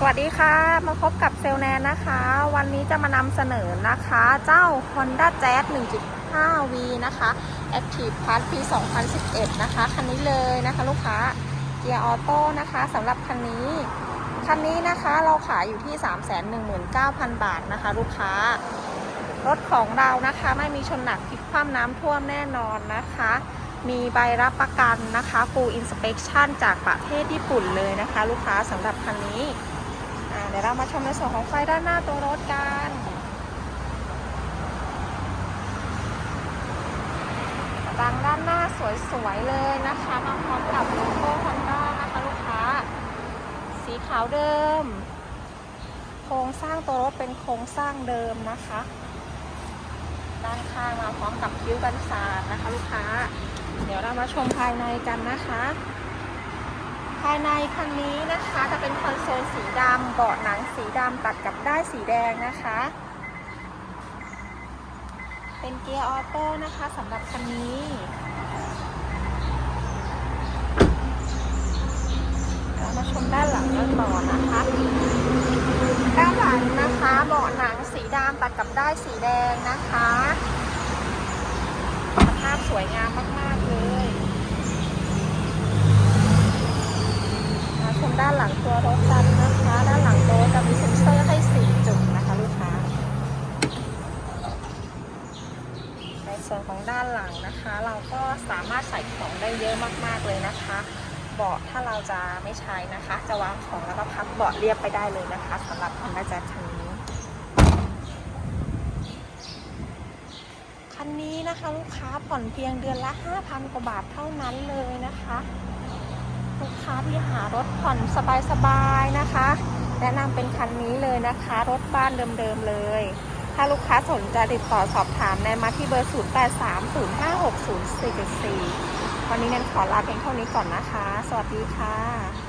สวัสดีค่ะ มาพบกับเซลแนนนะคะ วันนี้จะมานำเสนอนะคะ เจ้า Honda Jazz 1.5V นะคะ Active Plus ปี 2011 นะคะ คันนี้เลยนะคะลูกค้า เกียร์ออโต้นะคะสำหรับคันนี้ คันนี้นะคะเราขายอยู่ที่ 319,000 บาทนะคะลูกค้า รถของเรานะคะไม่มีชนหนักพลิกคว่ำน้ำท่วมแน่นอนนะคะมีใบรับประกันนะคะ Full Inspection จากประเทศญี่ปุ่นเลยนะคะ ลูกค้าสำหรับคันนี้ เดี๋ยวเรามาชมในส่วนของไฟด้านหน้าตัวรถกันดังด้านหน้าสวย ๆ เลยนะคะ มาพร้อมกับโลโก้ Honda นะคะลูกค้า สีขาวเดิม โครงสร้างตัวรถเป็นโครงสร้างเดิมนะคะ ด้านข้างมาพร้อมกับคิ้วกันศาสตร์นะคะลูกค้า เดี๋ยวเรามาชมภายในกันนะคะ ภายในคันนี้นะคะจะเป็นคอนโซลสีดำเบาะหนังสีดำตัดกับได้ายสีแดงนะคะ เป็นเกียร์ออโต้นะคะสำหรับคันนี้เรามาชมด้านหลังกันต่อนะคะ ด้านหลังนะคะเบาะหนังสีดำตัดกับได้ายสีแดงนะคะ สภาพสวยงามมากๆ เลยมาชมด้านหลั งตัวรถกันนะคะ ด้านหลังตัวรถจะมีเซ็นเซอร์ให้ 4 จุดนะคะลูกค้า ในส่วนของด้านหลังนะคะ เราก็สามารถใส่ของได้เยอะมากๆเลยนะคะ เบาะถ้าเราจะไม่ใช้นะคะ จะวางของแล้วก็พับเบาะเรียบไปได้เลยนะคะสำหรับ Honda Jazz คันนี้คันนี้นะคะลูกค้าผ่อนเพียงเดือนละ 5,000 กว่าบาทเท่านั้นเลยนะคะ ที่หารถผ่อนสบายๆนะคะ แนะนำเป็นคันนี้เลยนะคะ รถบ้านเดิมๆเลย ถ้าลูกค้าสนใจติดต่อสอบถามในนมาที่เบอร์ 0830560474 วันนี้แนนขอลาเพียงเท่านี้ก่อนนะคะ สวัสดีค่ะ